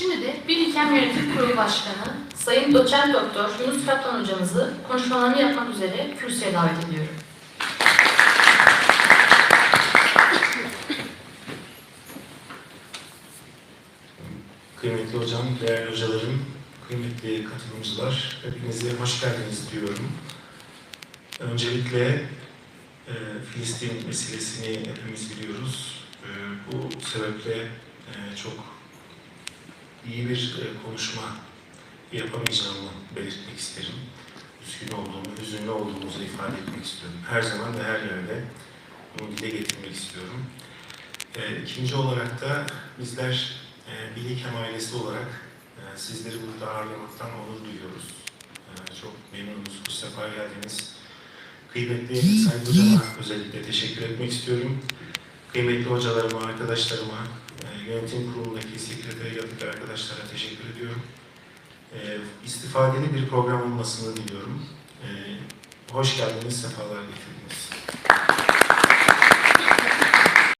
Şimdi de Bilkem Yönetim Kurulu Başkanı Sayın Doçent Doktor Yunus Kaplan hocamızı konuşmalarını yapmak üzere kürsüye davet ediyorum. Kıymetli hocam, değerli hocalarım, kıymetli katılımcılar, hepinize hoş geldiniz diyorum. Öncelikle e, Filistin meselesini hepimiz biliyoruz. E, bu sebeple e, çok iyi bir e, konuşma yapamayacağımı belirtmek isterim. Üzgün olduğumu, hüzünlü olduğumuzu ifade etmek istiyorum. Her zaman ve her yerde bunu dile getirmek istiyorum. E, ikinci olarak da bizler e, Bilhikem ailesi olarak e, sizleri burada ağırlamaktan onur duyuyoruz. E, çok memnunuz bu sefer geldiniz. Kıymetli Sayın Hocama özellikle teşekkür etmek istiyorum. Kıymetli hocalarıma, arkadaşlarıma, yönetim kurulundaki sekreteriyatlık arkadaşlara teşekkür ediyorum. E, istifadeli bir program olmasını diliyorum. E, hoş geldiniz, sefalar getirdiniz.